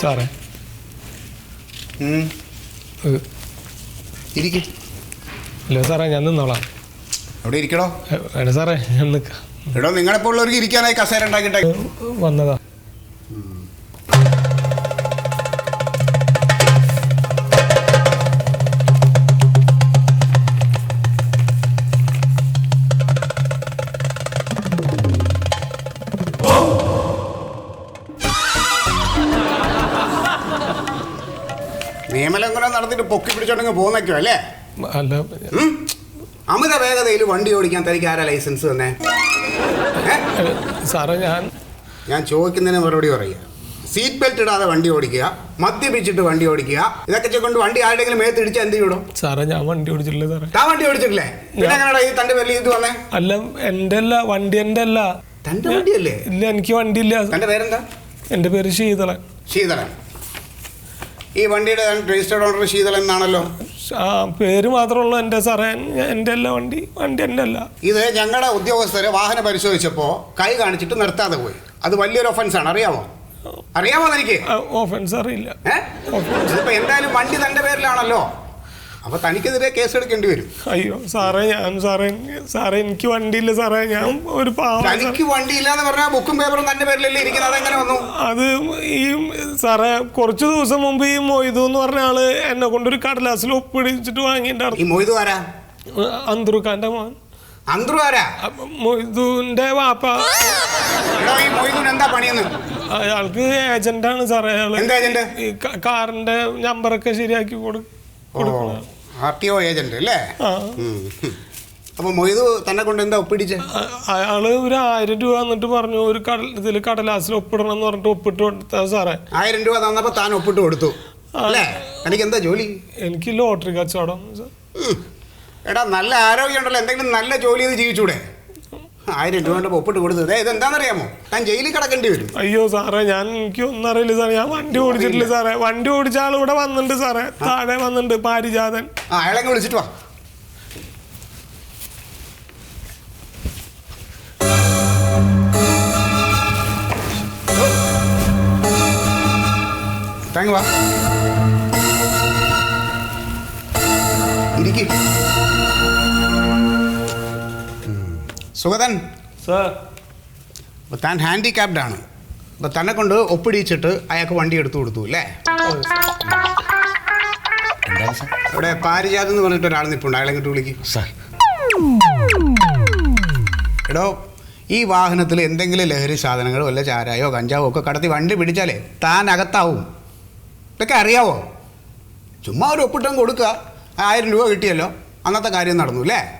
സാറേ. ഇരിക്ക്. ഇല്ല സാറേ ഞാൻ നിന്നോളാം. അവിടെ ഇരിക്കണോ വേണ്ട സാറേ ഞാൻ നിൽക്കാം എടോ നിങ്ങളെപ്പോൾ ഉള്ളവർക്ക് ഇരിക്കാനായി കസേര ഉണ്ടാക്കിട്ടെ വന്നതാ. നിയമലംഘനം നടത്തിട്ട് പൊക്കി പിടിച്ചോണ്ടെങ്കിൽ പോകുന്നൊക്കെയോ അല്ലേ? അല്ല. ഉം? അമിത വേഗതയിൽ വണ്ടി ഓടിക്കാൻ തനിക്ക് ആരാ ലൈസൻസ് തന്നെ? സാറേ ഞാൻ ഞാൻ ചോദിക്കുന്നതിന് മറുപടി പറയുക. സീറ്റ് ബെൽറ്റ് ഇടാതെ വണ്ടി ഓടിക്കുക മദ്യപിച്ചിട്ട് വണ്ടി ഓടിക്കുക ഇതൊക്കെ കൊണ്ട് വണ്ടി ആരുടെങ്കിലും മേത്ത് ഇടിച്ചാൽ എന്ത് ചെയ്യണം സാറേ ഞാൻ വണ്ടി ഓടിച്ചിട്ടില്ല സാറേ? താൻ വണ്ടി ഓടിച്ചിട്ടില്ലേ? പിന്നെ എങ്ങനെയാ ഈ തന്റെ പേരിൽ ഇത് വന്നേ? അല്ല എന്റെ അല്ല വണ്ടി എന്റെ അല്ല തന്റെ വണ്ടിയല്ലേ? ഇല്ല എനിക്ക് വണ്ടിയില്ല. തന്റെ പേരെന്താ? എന്റെ പേര് ശീതളൻ ശീതളൻ ഈ വണ്ടിയുടെ രജിസ്റ്റേർഡ് ഓണർ ശീതൾ എന്നാണല്ലോ? പേര് മാത്രമുള്ള എന്റെ സാറേ. എന്റെ എന്റെ അല്ല വണ്ടി. വണ്ടി എന്റെ അല്ല. ഇത് ഞങ്ങളുടെ ഉദ്യോഗസ്ഥര് വാഹനം പരിശോധിച്ചപ്പോൾ കൈ കാണിച്ചിട്ട് നിർത്താതെ പോയി. അത് വലിയൊരു ഒഫൻസ് ആണ്. അറിയാമോ? അറിയാമോ എനിക്ക് ഓഫൻസ് അറിയില്ല. എന്തായാലും വണ്ടി തന്റെ പേരിലാണല്ലോ. അപ്പൊ തനിക്കെതിരെ കേസ് എടുക്കേണ്ടി വരും. അയ്യോ സാറേ ഞാൻ സാറേ സാറേ എനിക്ക് വണ്ടിയില്ല സാറേ. ഞാൻ ഒരു. തനിക്ക് വണ്ടി ഇല്ലാന്ന് പറഞ്ഞാൽ ബുക്കും പേപ്പറും തന്റെ പേരിലല്ലേ ഇരിക്കുന്നത്? അതെങ്ങനെ വന്നു? അത് ഈ സാറേ കുറച്ച് ദിവസം മുമ്പ് ഈ മൊയ്തു എന്ന് പറഞ്ഞ ആൾ എന്നെ കൊണ്ടൊരു കടലാസിൽ ഒപ്പിടിച്ചിട്ട് ഈ വാങ്ങിയിട്ടുണ്ടായിരുന്നു മൊയ്തു ആരാ? അന്തറുഖാന്റെ മോൻ. അന്ത്രു ആരാ? മൊയ്തുവിന്റെ വാപ്പ. ഈ മൊയ്തുന് എന്താ പണിയെന്ന്? അയാൾക്ക് ഏജന്റാണ് സാറേ അയാൾ. എന്താ ഏജന്റ് ഈ കാറിന്റെ നമ്പറൊക്കെ ശരിയാക്കി കൊടുക്കും കൊടുക്കണം ആർ ടി ഒ ഏജന്റ് അല്ലേ. അപ്പൊ മൊയ്തു തന്നെ കൊണ്ട് എന്താ ഒപ്പിടിച്ചേ? അയാൾ ഒരു ആയിരം രൂപ എന്നിട്ട് പറഞ്ഞു ഒരു കടൽ ഇതിൽ കടലാസിൽ ഒപ്പിടണം എന്ന് പറഞ്ഞിട്ട് ഒപ്പിട്ട് കൊടുത്ത സാറേ. ആയിരം രൂപ തന്നപ്പോ താൻ ഒപ്പിട്ട് കൊടുത്തു. അല്ലേ? എനിക്ക് എന്താ ജോലി? എനിക്ക് ലോട്ടറി കച്ചവടം. എടാ നല്ല ആരോഗ്യം ഉണ്ടല്ലോ എന്തെങ്കിലും നല്ല ജോലി ചെയ്ത് ജീവിച്ചൂടെ? ആയിരം രൂപ കൊണ്ട് ഒപ്പിട്ട് കൊടുത്തത്. ഇത് എന്താണെന്നറിയാമോ ഞാൻ ജയിലിൽ കിടക്കേണ്ടി വരും. അയ്യോ സാറേ ഞാൻ എനിക്ക് ഒന്നും അറിയില്ല സാറേ. ഞാൻ വണ്ടി ഓടിച്ചിട്ടില്ല സാറേ. വണ്ടി ഓടിച്ച ആൾ ഇവിടെ വന്നിട്ടുണ്ട് സാറേ. താഴെ വന്നിട്ടുണ്ട് പാരിജാതൻ. ആ അയാളെങ്ങ് വിളിച്ചിട്ട് വാ. താങ്ക് വാ. ഇരിക്ക്. സുഗതൻ. സാർ. അപ്പോൾ താൻ ഹാൻഡിക്യാപ്ഡ് ആണ്. അപ്പോൾ തന്നെ കൊണ്ട് ഒപ്പിടിച്ചിട്ട് അയാൾക്ക് വണ്ടി എടുത്തു കൊടുത്തു അല്ലേ? ഇവിടെ പാരിജാതം എന്ന് പറഞ്ഞിട്ട് ഒരാൾ നിൽപ്പുണ്ട് അയാളെ ഇങ്ങോട്ട് വിളിക്കും. സാർ. എടോ ഈ വാഹനത്തിൽ എന്തെങ്കിലും ലഹരി സാധനങ്ങളോ വല്ല ചാരായോ കഞ്ചാവോ ഒക്കെ കടത്തി വണ്ടി പിടിച്ചാലേ താൻ അകത്താവും. ഇതൊക്കെ അറിയാവോ? ചുമ്മാ ഒരു ഒപ്പിട്ടം കൊടുക്കുക. ആയിരം രൂപ കിട്ടിയല്ലോ. അന്നത്തെ കാര്യം നടന്നു അല്ലേ?